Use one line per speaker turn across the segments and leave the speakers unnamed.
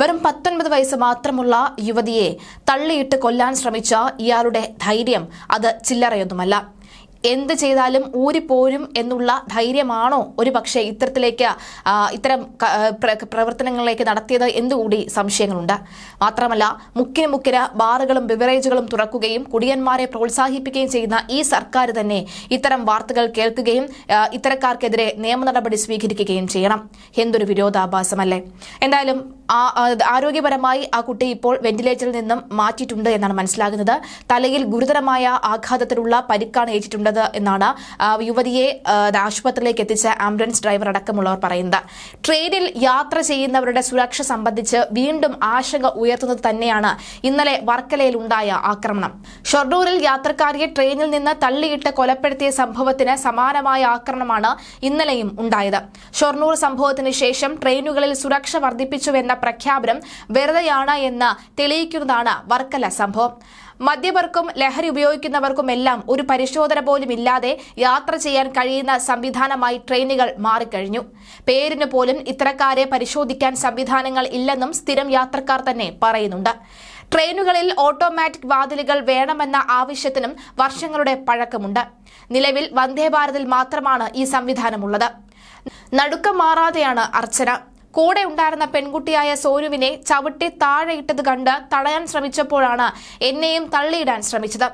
വെറും പത്തൊൻപത് വയസ്സ് മാത്രമുള്ള യുവതിയെ തള്ളിയിട്ട് കൊല്ലാൻ ശ്രമിച്ച ഇയാളുടെ ധൈര്യം അത് ചില്ലറയൊന്നുമല്ല. എന്ത് ചെയ്താലും ഊരിപ്പോരും എന്നുള്ള ധൈര്യമാണോ ഒരു പക്ഷേ ഇത്തരത്തിലേക്ക് ഇത്തരം പ്രവർത്തനങ്ങളിലേക്ക് നടത്തിയത്? എന്നുകൂടി സംശയങ്ങളുണ്ട്. മാത്രമല്ല മുക്കിന് മുക്കിന് ബാറുകളും ബിവറേജുകളും തുറക്കുകയും കുടിയന്മാരെ പ്രോത്സാഹിപ്പിക്കുകയും ചെയ്യുന്ന ഈ സർക്കാർ തന്നെ ഇത്തരം വാർത്തകൾ കേൾക്കുകയും ഇത്തരക്കാർക്കെതിരെ നിയമ നടപടി സ്വീകരിക്കുകയും ചെയ്യണം. എന്തൊരു വിരോധാഭാസമല്ലേ. എന്തായാലും ആരോഗ്യപരമായി ആ കുട്ടി ഇപ്പോൾ വെന്റിലേറ്ററിൽ നിന്നും മാറ്റിയിട്ടുണ്ട് എന്നാണ് മനസ്സിലാകുന്നത്. തലയിൽ ഗുരുതരമായ ആഘാതത്തിലുള്ള പരിക്കാണ് ഏറ്റിട്ടുള്ളത്. എന്നാണ് യുവതിയെ ആശുപത്രിയിലേക്ക് എത്തിച്ച ആംബുലൻസ് ഡ്രൈവർ അടക്കമുള്ളവർ പറയുന്നത്. ട്രെയിനിൽ യാത്ര ചെയ്യുന്നവരുടെ സുരക്ഷ സംബന്ധിച്ച് വീണ്ടും ആശങ്ക ഉയർത്തുന്നത് തന്നെയാണ് ഇന്നലെ വർക്കലയിൽ ഉണ്ടായ ആക്രമണം. ഷൊർണൂരിൽ യാത്രക്കാരിയെ ട്രെയിനിൽ നിന്ന് തള്ളിയിട്ട് കൊലപ്പെടുത്തിയ സംഭവത്തിന് സമാനമായ ആക്രമണമാണ് ഇന്നലെയും ഉണ്ടായത്. ഷൊർണൂർ സംഭവത്തിന് ശേഷം ട്രെയിനുകളിൽ സുരക്ഷ വർദ്ധിപ്പിച്ചുവെന്ന പ്രഖ്യാപനം വെറുതെയാണ് എന്ന് തെളിയിക്കുന്നതാണ് വർക്കല സംഭവം. മദ്യപർക്കും ലഹരി ഉപയോഗിക്കുന്നവർക്കുമെല്ലാം ഒരു പരിശോധന പോലും ഇല്ലാതെ യാത്ര ചെയ്യാൻ കഴിയുന്ന സംവിധാനമായി ട്രെയിനുകൾ മാറിക്കഴിഞ്ഞു. പേരിന് പോലും ഇത്തരക്കാരെ പരിശോധിക്കാൻ സംവിധാനങ്ങൾ ഇല്ലെന്നും സ്ഥിരം യാത്രക്കാർ തന്നെ പറയുന്നുണ്ട്. ട്രെയിനുകളിൽ ഓട്ടോമാറ്റിക് വാതിലുകൾ വേണമെന്ന ആവശ്യത്തിനും വർഷങ്ങളുടെ പഴക്കമുണ്ട്. നിലവിൽ വന്ദേഭാരതിൽ മാത്രമാണ് ഈ സംവിധാനമുള്ളത്. നടുക്കം മാറാതെയാണ് അർച്ചന. കൂടെ ഉണ്ടായിരുന്ന പെൺകുട്ടിയായ സോനുവിനെ ചവിട്ടി താഴെയിട്ടത് കണ്ട് തടയാൻ ശ്രമിച്ചപ്പോഴാണ് എന്നെയും തള്ളിയിടാൻ ശ്രമിച്ചത്.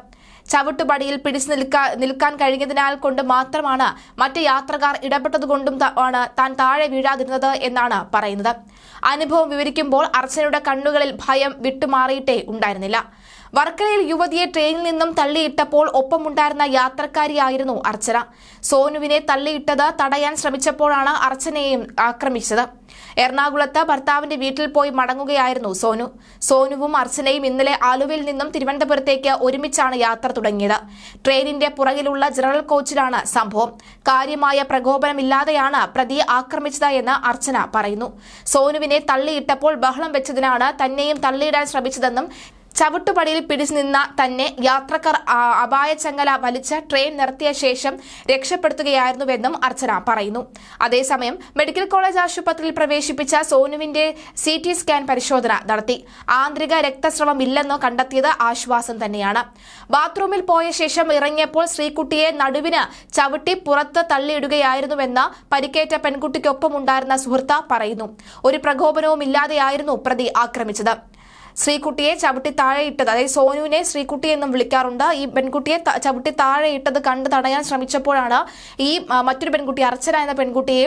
ചവിട്ടുപടിയിൽ പിടിച്ചു നിൽക്കാ നിൽക്കാൻ കഴിഞ്ഞതിനാൽ കൊണ്ട് മാത്രമാണ് മറ്റ് യാത്രക്കാർ ഇടപെട്ടതുകൊണ്ടും ആണ് താൻ താഴെ വീഴാതിരുന്നത് എന്നാണ് പറയുന്നത്. അനുഭവം വിവരിക്കുമ്പോൾ അർച്ചനയുടെ കണ്ണുകളിൽ ഭയം വിട്ടുമാറിയിട്ടേ ഉണ്ടായിരുന്നില്ല. വർക്കലയിൽ യുവതിയെ ട്രെയിനിൽ നിന്നും തള്ളിയിട്ടപ്പോൾ ഒപ്പമുണ്ടായിരുന്ന യാത്രക്കാരിയായിരുന്നു അർച്ചന. സോനുവിനെ തള്ളിയിട്ടത് തടയാൻ ശ്രമിച്ചപ്പോഴാണ് അർച്ചനയെയും ആക്രമിച്ചത്. എറണാകുളത്ത് ഭർത്താവിന്റെ വീട്ടിൽ പോയി മടങ്ങുകയായിരുന്നു സോനു. സോനുവും അർച്ചനയും ഇന്നലെ ആലുവയിൽ നിന്നും തിരുവനന്തപുരത്തേക്ക് ഒരുമിച്ചാണ് യാത്ര തുടങ്ങിയത്. ട്രെയിനിന്റെ പുറകിലുള്ള ജനറൽ കോച്ചിലാണ് സംഭവം. കാര്യമായ പ്രകോപനമില്ലാതെയാണ് പ്രതി ആക്രമിച്ചത് എന്ന് അർച്ചന പറയുന്നു. സോനുവിനെ തള്ളിയിട്ടപ്പോൾ ബഹളം വെച്ചതിനാണ് തന്നെയും തള്ളിയിടാൻ ശ്രമിച്ചതെന്നും ചവിട്ടുപടിയിൽ പിടിച്ചു നിന്ന തന്നെ യാത്രക്കാർ ചങ്ങല വലിച്ച് ട്രെയിൻ നിർത്തിയ ശേഷം രക്ഷപ്പെടുത്തുകയായിരുന്നുവെന്നും അർച്ചന പറയുന്നു. അതേസമയം മെഡിക്കൽ കോളേജ് ആശുപത്രിയിൽ പ്രവേശിപ്പിച്ച സോനുവിന്റെ സി ടി സ്കാൻ പരിശോധന നടത്തി. ആന്തരിക രക്തസ്രവം ഇല്ലെന്ന് കണ്ടെത്തിയത് ആശ്വാസം തന്നെയാണ്. ബാത്റൂമിൽ പോയ ശേഷം ഇറങ്ങിയപ്പോൾ ശ്രീകുട്ടിയെ നടുവിന് ചവിട്ടി പുറത്ത് തള്ളിയിടുകയായിരുന്നുവെന്ന് പരിക്കേറ്റ പെൺകുട്ടിക്കൊപ്പം ഉണ്ടായിരുന്ന സുഹൃത്ത് പറയുന്നു. ഒരു പ്രകോപനവും ഇല്ലാതെയായിരുന്നു പ്രതി ആക്രമിച്ചത്. ശ്രീകുട്ടിയെ ചവിട്ടി താഴെയിട്ടത് അതായത് സോനുവിനെ ശ്രീകുട്ടി എന്നും വിളിക്കാറുണ്ട്. ഈ പെൺകുട്ടിയെ ചവിട്ടി താഴെയിട്ടത് കണ്ട് തടയാൻ ശ്രമിച്ചപ്പോഴാണ് ഈ മറ്റൊരു പെൺകുട്ടി അർച്ചന എന്ന പെൺകുട്ടിയെ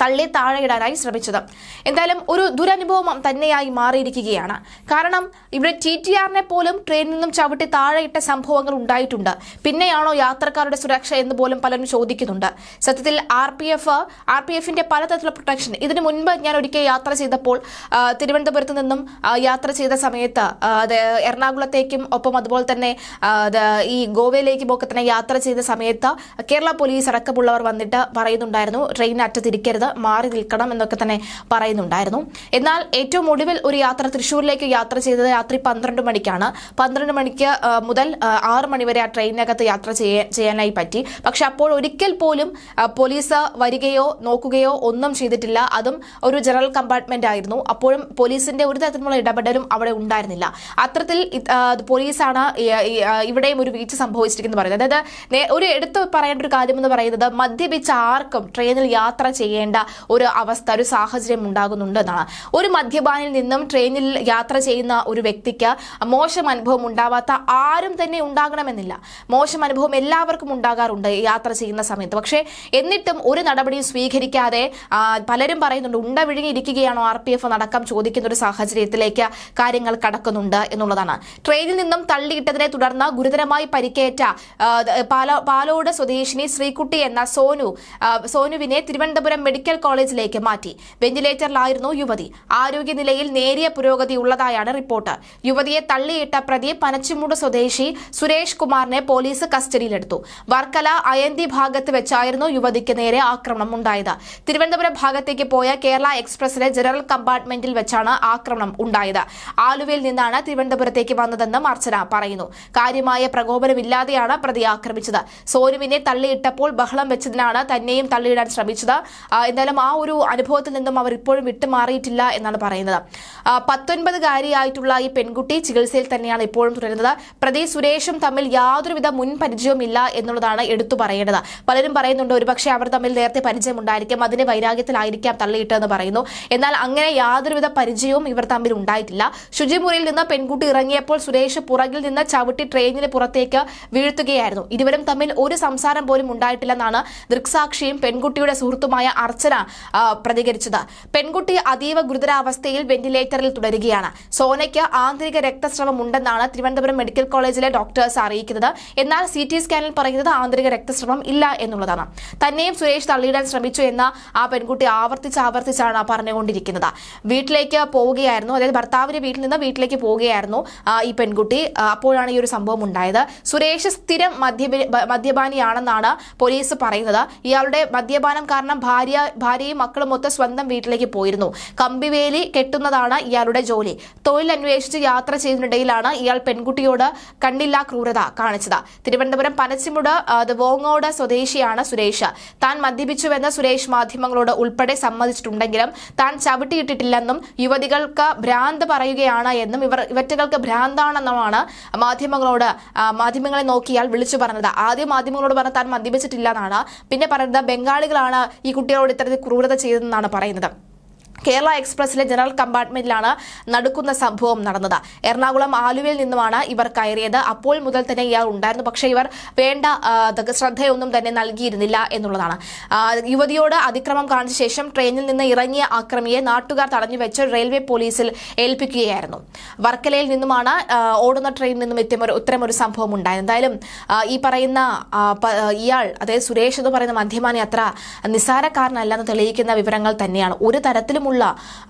തള്ളി താഴെയിടാനായി ശ്രമിച്ചത്. എന്തായാലും ഒരു ദുരനുഭവം തന്നെയായി മാറിയിരിക്കുകയാണ്. കാരണം ഇവിടെ ടി ടി ആറിനെ പോലും ട്രെയിനിൽ നിന്നും ചവിട്ടി താഴെയിട്ട സംഭവങ്ങൾ ഉണ്ടായിട്ടുണ്ട്. പിന്നെയാണോ യാത്രക്കാരുടെ സുരക്ഷ എന്ന് പോലും പലരും ചോദിക്കുന്നുണ്ട്. സത്യത്തിൽ R P F R P എഫിന്റെ പലതരത്തിലുള്ള പ്രൊട്ടക്ഷൻ. ഇതിനു മുൻപ് ഞാൻ ഒരിക്കൽ യാത്ര ചെയ്തപ്പോൾ തിരുവനന്തപുരത്ത് നിന്നും യാത്ര ചെയ്ത സമയത്ത് എറണാകുളത്തേക്കും ഒപ്പം അതുപോലെ തന്നെ ഈ ഗോവയിലേക്കും ഒക്കെ തന്നെ യാത്ര ചെയ്ത സമയത്ത് കേരള പോലീസ് അടക്കമുള്ളവർ വന്നിട്ട് പറയുന്നുണ്ടായിരുന്നു ട്രെയിൻ അറ്റത്തിരിക്കരുത് മാറി നിൽക്കണം എന്നൊക്കെ തന്നെ പറയുന്നുണ്ടായിരുന്നു. എന്നാൽ ഏറ്റവും ഒടുവിൽ ഒരു യാത്ര തൃശ്ശൂരിലേക്ക് യാത്ര ചെയ്തത് രാത്രി പന്ത്രണ്ട് മണിക്കാണ്. പന്ത്രണ്ട് മണിക്ക് മുതൽ ആറ് മണിവരെ ആ ട്രെയിനിനകത്ത് യാത്ര ചെയ്യാനായി പറ്റി. പക്ഷെ അപ്പോൾ ഒരിക്കൽ പോലും പോലീസ് വരികയോ നോക്കുകയോ ഒന്നും ചെയ്തിട്ടില്ല. അതും ഒരു ജനറൽ കമ്പാർട്ട്മെന്റ് ആയിരുന്നു. അപ്പോഴും പോലീസിന്റെ ഒരു തരത്തിലുള്ള ഇടപെടലും അവിടെ ഉണ്ടായിരുന്നില്ല. അത്തരത്തിൽ പോലീസാണ് ഇവിടെയും ഒരു വീഴ്ച സംഭവിച്ചിരിക്കുന്നത് പറയുന്നത്. അതായത് ഒരു എടുത്തു പറയേണ്ട ഒരു കാര്യം എന്ന് പറയുന്നത് മദ്യപിച്ച ആർക്കും ട്രെയിനിൽ യാത്ര ചെയ്യേണ്ട ഒരു അവസ്ഥ ഒരു സാഹചര്യം ഉണ്ടാകുന്നുണ്ട് എന്നാണ് ഒരു മദ്യപാനിൽ നിന്നും ട്രെയിനിൽ യാത്ര ചെയ്യുന്ന ഒരു വ്യക്തിക്ക് മോശം അനുഭവം ഉണ്ടാവാത്ത ആരും തന്നെ ഉണ്ടാകണമെന്നില്ല. മോശം അനുഭവം എല്ലാവർക്കും ഉണ്ടാകാറുണ്ട് യാത്ര ചെയ്യുന്ന സമയത്ത്. പക്ഷേ എന്നിട്ടും ഒരു നടപടിയും സ്വീകരിക്കാതെ പലരും പറയുന്നുണ്ട് ഉണ്ട വിഴുങ്ങിയിരിക്കുകയാണോ ആർ പി എഫ് നടക്കം ചോദിക്കുന്ന ഒരു സാഹചര്യത്തിലേക്ക് കാര്യങ്ങൾ കടക്കുന്നുണ്ട് എന്നുള്ളതാണ്. ട്രെയിനിൽ നിന്നും തള്ളിയിട്ടതിനെ തുടർന്ന് ഗുരുതരമായി പരിക്കേറ്റ പാല- പാലോട് സ്വദേശിനി ശ്രീകുട്ടി എന്ന സോനു സോനുവിനെ തിരുവനന്തപുരം മെഡിക്കൽ കോളേജിലേക്ക് മാറ്റി. വെന്റിലേറ്ററിലായിരുന്നു യുവതി. ആരോഗ്യനിലയിൽ നേരിയ പുരോഗതി ഉള്ളതായാണ് റിപ്പോർട്ട്. യുവതിയെ തള്ളിയിട്ട പ്രതി പനച്ചിമൂട് സ്വദേശി സുരേഷ് കുമാറിനെ പോലീസ് കസ്റ്റഡിയിലെടുത്തു. വർക്കല അയന്തി ഭാഗത്ത് വെച്ചായിരുന്നു യുവതിക്ക് നേരെ ആക്രമണം ഉണ്ടായത്. തിരുവനന്തപുരം ഭാഗത്തേക്ക് പോയ കേരള എക്സ്പ്രസിലെ ജനറൽ കമ്പാർട്ട്മെന്റിൽ വെച്ചാണ് ആക്രമണം ഉണ്ടായത്. ആലുവയിൽ നിന്നാണ് തിരുവനന്തപുരത്തേക്ക് വന്നതെന്ന് അർച്ചന പറയുന്നു. കാര്യമായ പ്രകോപനമില്ലാതെയാണ് പ്രതി ആക്രമിച്ചത്. സോനുവിനെ തള്ളിയിട്ടപ്പോൾ ബഹളം വെച്ചതിനാണ് തന്നെയും തള്ളിയിടാൻ ശ്രമിച്ചത്. എന്തായാലും ആ ഒരു അനുഭവത്തിൽ നിന്നും അവർ ഇപ്പോഴും വിട്ടുമാറിയിട്ടില്ല എന്നാണ് പറയുന്നത്. പത്തൊൻപതുകാരിയായിട്ടുള്ള ഈ പെൺകുട്ടി ചികിത്സയിൽ തന്നെയാണ് ഇപ്പോഴും തുടരുന്നത്. പ്രതി സുരേഷും തമ്മിൽ യാതൊരുവിധ മുൻ പരിചയവുമില്ല എന്നുള്ളതാണ് എടുത്തു പറയേണ്ടത്. പലരും പറയുന്നുണ്ട് ഒരുപക്ഷെ അവർ തമ്മിൽ നേരത്തെ പരിചയമുണ്ടായിരിക്കും അതിന്റെ വൈരാഗ്യത്തിലായിരിക്കാം തള്ളിയിട്ടെന്ന് പറയുന്നു. എന്നാൽ അങ്ങനെ യാതൊരുവിധ പരിചയവും ഇവർ തമ്മിൽ ഉണ്ടായിട്ടില്ല. ശുചിമുറിയിൽ നിന്ന് പെൺകുട്ടി ഇറങ്ങിയപ്പോൾ സുരേഷ് പുറകിൽ നിന്ന് ചവിട്ടി ട്രെയിനിന് പുറത്തേക്ക് വീഴ്ത്തുകയായിരുന്നു. ഇരുവരും തമ്മിൽ ഒരു സംസാരം പോലും ഉണ്ടായിട്ടില്ലെന്നാണ് ദൃക്സാക്ഷിയും പെൺകുട്ടിയുടെ സുഹൃത്തുമായ അർച്ചന ആ, പ്രതികരിച്ചത്. പെൺകുട്ടി അതീവ ഗുരുതരാവസ്ഥയിൽ വെന്റിലേറ്ററിൽ തുടരുകയാണ്. സോനയ്ക്ക് ആന്തരിക രക്തസ്രവം ഉണ്ടെന്നാണ് തിരുവനന്തപുരം മെഡിക്കൽ കോളേജിലെ ഡോക്ടേഴ്സ് അറിയിക്കുന്നത്. എന്നാൽ സി ടി സ്കാനിൽ പറയുന്നത് ആന്തരിക രക്തസ്രവം ഇല്ല എന്നുള്ളതാണ്. തന്നെയും സുരേഷ് തള്ളിയിടാൻ ശ്രമിച്ചു എന്ന് ആ പെൺകുട്ടി ആവർത്തിച്ച് ആവർത്തിച്ചാണ് പറഞ്ഞുകൊണ്ടിരിക്കുന്നത്. വീട്ടിലേക്ക് പോവുകയായിരുന്നു. അതായത് ഭർത്താവിന്റെ വീട്ടിൽ നിന്ന് വീട്ടിലേക്ക് പോവുകയായിരുന്നു ഈ പെൺകുട്ടി. അപ്പോഴാണ് ഈ ഒരു സംഭവം ഉണ്ടായത്. സുരേഷ് സ്ഥിരം മദ്യപ മദ്യപാനിയാണെന്നാണ് പോലീസ് പറയുന്നത്. ഇയാളുടെ മദ്യപാനം കാരണം ഭാര്യ ഭാര്യയും മക്കളും മൊത്തം സ്വന്തം വീട്ടിലേക്ക് പോയിരുന്നു. കമ്പിവേലി കെട്ടുന്നതാണ് ഇയാളുടെ ജോലി. തൊഴിൽ അന്വേഷിച്ച് യാത്ര ചെയ്യുന്നതിനിടയിലാണ് ഇയാൾ പെൺകുട്ടിയോട് കണ്ടില്ല ക്രൂരത കാണിച്ചത്. തിരുവനന്തപുരം പനച്ചിമുട് വോങ്ങോട് സ്വദേശിയാണ് സുരേഷ്. താൻ മദ്യപിച്ചുവെന്ന് സുരേഷ് മാധ്യമങ്ങളോട് ഉൾപ്പെടെ സമ്മതിച്ചിട്ടുണ്ടെങ്കിലും താൻ ചവിട്ടിയിട്ടിട്ടില്ലെന്നും യുവതികൾക്ക് ഭ്രാന്ത് പറയുകയാണ് എന്നും ഇവർ ഇവറ്റകൾക്ക് ഭ്രാന്താണെന്നുമാണ് മാധ്യമങ്ങളോട് മാധ്യമങ്ങളെ നോക്കിയാൽ വിളിച്ചു പറഞ്ഞത്. ആദ്യം മാധ്യമങ്ങളോട് പറഞ്ഞ താൻ മദ്യപിച്ചിട്ടില്ല എന്നാണ് പിന്നെ പറയുന്നത് ബംഗാളികളാണ് ഈ കുട്ടികളോട് ഇത്തരത്തിൽ ക്രൂരത ചെയ്തതെന്നാണ് പറയുന്നത്. കേരള എക്സ്പ്രസിലെ ജനറൽ കമ്പാർട്ട്മെന്റിലാണ് നടക്കുന്ന സംഭവം നടന്നത്. എറണാകുളം ആലുവയിൽ നിന്നുമാണ് ഇവർ കയറിയത്. അപ്പോൾ മുതൽ തന്നെ ഇയാൾ ഉണ്ടായിരുന്നു. പക്ഷേ ഇവർ വേണ്ട ശ്രദ്ധയൊന്നും തന്നെ നൽകിയിരുന്നില്ല എന്നുള്ളതാണ്. യുവതിയോട് അതിക്രമം കാണിച്ച ശേഷം ട്രെയിനിൽ നിന്ന് ഇറങ്ങിയ ആക്രമിയെ നാട്ടുകാർ തടഞ്ഞു വെച്ച് റെയിൽവേ പോലീസിൽ ഏൽപ്പിക്കുകയായിരുന്നു. വർക്കലയിൽ നിന്നുമാണ് ഓടുന്ന ട്രെയിനിൽ നിന്നും ഇത്തരം ഇത്തരമൊരു സംഭവം ഉണ്ടായത്. എന്തായാലും ഈ പറയുന്ന ഇയാൾ അതായത് സുരേഷ് എന്ന് പറയുന്ന മദ്യപാനി അത്ര നിസ്സാരക്കാരനല്ലെന്ന് തെളിയിക്കുന്ന വിവരങ്ങൾ തന്നെയാണ്. ഒരു തരത്തിലുമുള്ള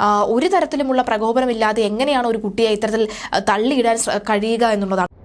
ആ, ഒരു തരത്തിലുമുള്ള പ്രകോപനമില്ലാതെ എങ്ങനെയാണ് ഒരു കുട്ടിയെ ഇത്തരത്തിൽ തള്ളിയിടാൻ കഴിയുക എന്നുള്ളതാണ്.